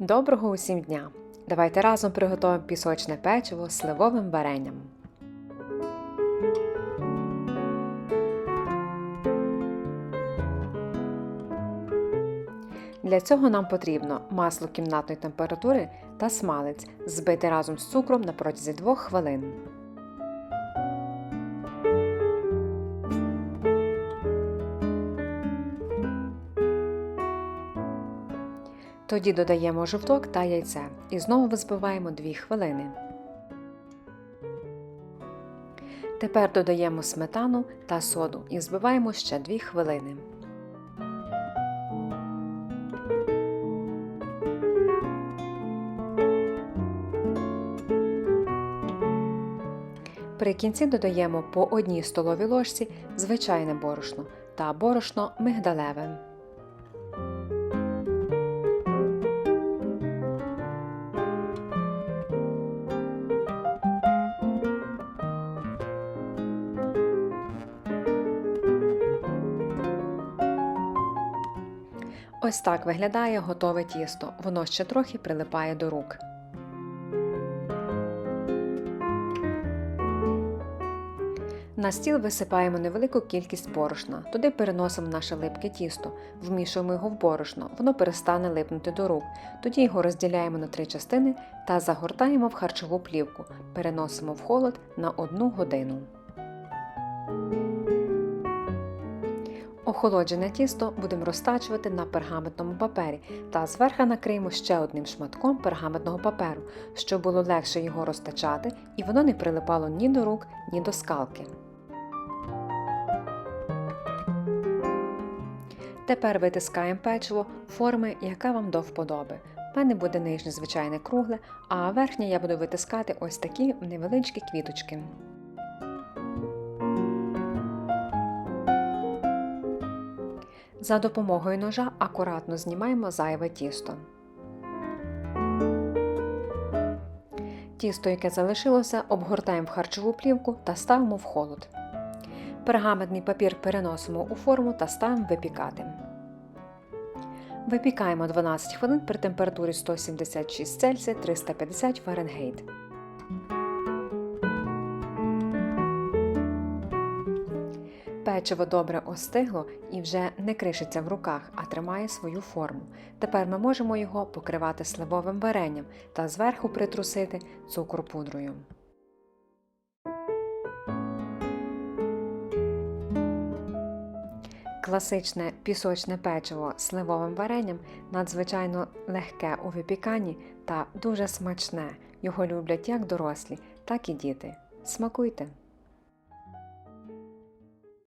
Доброго усім дня! Давайте разом приготуємо пісочне печиво з сливовим варенням. Для цього нам потрібно масло кімнатної температури та смалець, збити разом з цукром на протязі 2 хвилин. Тоді додаємо жовток та яйце і знову взбиваємо 2 хвилини. Тепер додаємо сметану та соду і збиваємо ще 2 хвилини. При кінці додаємо по одній столовій ложці звичайне борошно та борошно мигдалеве. Ось так виглядає готове тісто. Воно ще трохи прилипає до рук. На стіл висипаємо невелику кількість борошна. Туди переносимо наше липке тісто, вмішуємо його в борошно, воно перестане липнути до рук. Тоді його розділяємо на три частини та загортаємо в харчову плівку. Переносимо в холод на одну годину. Охолоджене тісто будемо розтачувати на пергаментному папері та зверху накриємо ще одним шматком пергаментного паперу, щоб було легше його розтачати і воно не прилипало ні до рук, ні до скалки. Тепер витискаємо печиво форми, яка вам до вподоби. У мене буде нижнє звичайне кругле, а верхнє я буду витискати ось такі невеличкі квіточки. За допомогою ножа акуратно знімаємо зайве тісто. Тісто, яке залишилося, обгортаємо в харчову плівку та ставимо в холод. Пергаментний папір переносимо у форму та ставимо випікати. Випікаємо 12 хвилин при температурі 176 Цельсія 350 Фаренгейт. Печиво добре остигло і вже не кришиться в руках, а тримає свою форму. Тепер ми можемо його покривати сливовим варенням та зверху притрусити цукропудрою. Класичне пісочне печиво сливовим варенням надзвичайно легке у випіканні та дуже смачне. Його люблять як дорослі, так і діти. Смакуйте!